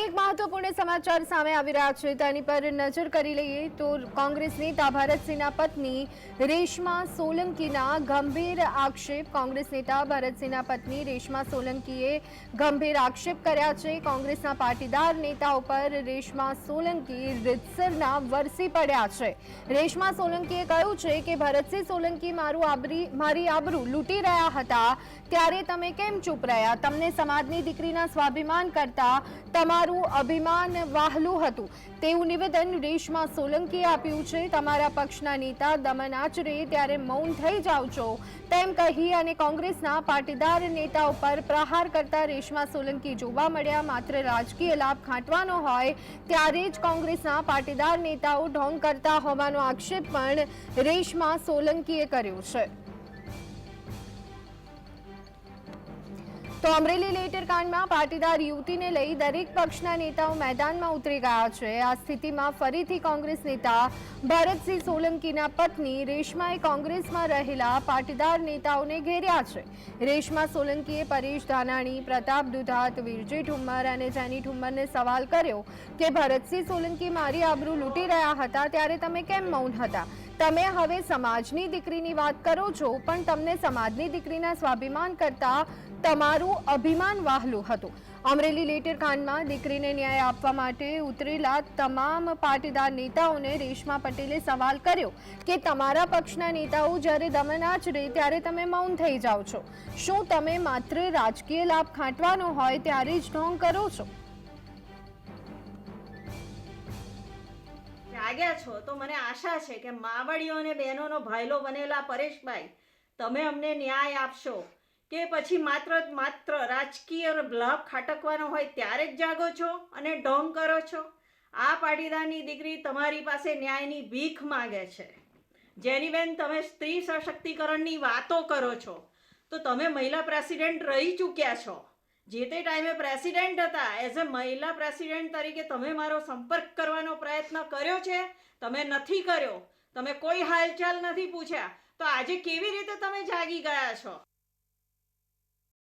એક મહત્વપૂર્ણ સમાચાર સામે આવી રહ્યા છે. તેની પર નજર કરી લઈએ તો કોંગ્રેસ નેતા ભરતસિંહના પત્ની રેશમા સોલંકીના ગંભીર આક્ષેપ. કોંગ્રેસ નેતા ભરતસિંહના પત્ની રેશમા સોલંકીએ ગંભીર આક્ષેપ કર્યા છે. કોંગ્રેસના પાટીદાર નેતા ઉપર રેશમા સોલંકી રીતસરના વરસી પડ્યા છે. રેશમા સોલંકીએ કહ્યું છે કે ભરતસિંહ સોલંકી મારું આબરી, મારી આબરૂ લૂંટી રહ્યા હતા. ત્યારે તમે કેમ ચૂપ રહ્યા? તમને સમાજની દીકરીના સ્વાભિમાન કરતા તમારું અભિમાન વાહલું હતું. તેવું નિવેદન રેશમા સોલંકીએ આપ્યું છે. તમારા પક્ષના નેતા દમન આચરે ત્યારે મૌન થઈ જાઓ છો. તેમ કહી અને કોંગ્રેસના પાટીદાર નેતા ઉપર પ્રહાર કરતા રેશમા સોલંકી જોવા મળ્યા. માત્ર રાજકીય લાભ ખાંટવાનો હોય ત્યારે જ કોંગ્રેસના પાટીદાર નેતાઓ ઢોંગ કરતા હોવાનો આક્ષેપ પણ રેશમા સોલંકીએ કર્યો છે. તો અમરેલી લેટર કાંડમાં પાટીદાર યુવતીને લઈ દરેક પક્ષના નેતાઓ મેદાનમાં ઉતરી ગયા છે. આ સ્થિતિમાં ફરીથી કોંગ્રેસ નેતા ભરતસિંહ સોલંકીના પત્ની રેશમાએ કોંગ્રેસમાં રહેલા પાટીદાર નેતાઓને ઘેર્યા છે. રેશમા સોલંકીએ પરેશ ધાનાણી, પ્રતાપ દુધાત, વિરજી ઠુમ્મર અને જેની ઠુમ્મરને સવાલ કર્યો કે ભરતસિંહ સોલંકી મારી આબરૂ લૂંટી રહ્યા હતા ત્યારે તમે કેમ મૌન હતા? તમે હવે સમાજની દીકરીની વાત કરો છો, પણ તમને સમાજની દીકરીના સ્વાભિમાન કરતા તમારું અભિમાન વાહલું હતું. અમરેલી લેટર કાંડમાં દીકરીને ન્યાય આપવા માટે ઉતરેલા તમામ પાટીદાર નેતાઓને રેશમા પટેલે સવાલ કર્યો કે તમારા પક્ષના નેતાઓ જ્યારે દમન આચરે ત્યારે તમે મૌન થઈ જાઓ છો. શું તમે માત્ર રાજકીય લાભ ખાંટવાનો હોય ત્યારે જ ઢોંગ કરો છો? જાગ્યા છો તો મને આશા છે કે માવડીઓ અને બહેનોનો ભાઈલો બનેલા પરેશભાઈ, તમે અમને ન્યાય આપશો. કે પછી માત્ર માત્ર રાજકીય લાભ ખાટકવાનો હોય ત્યારે જ જાગો છો અને ઢોંગ કરો છો? આ પાટીદારની દીકરી તમારી પાસે ન્યાયની ભીખ માગે છે. જેની બેન તમે સ્ત્રી સશક્તિકરણની વાતો કરો છો, તો તમે મહિલા પ્રેસિડેન્ટ રહી ચૂક્યા છો. જે તે ટાઈમે પ્રેસિડેન્ટ હતા, એઝ અ મહિલા પ્રેસિડેન્ટ તરીકે તમે મારો સંપર્ક કરવાનો કર્યો છે? તમે નથી કર્યો. તમે કોઈ હાલચાલ નથી પૂછ્યા. તો આજે કેવી રીતે તમે જાગી ગયા છો?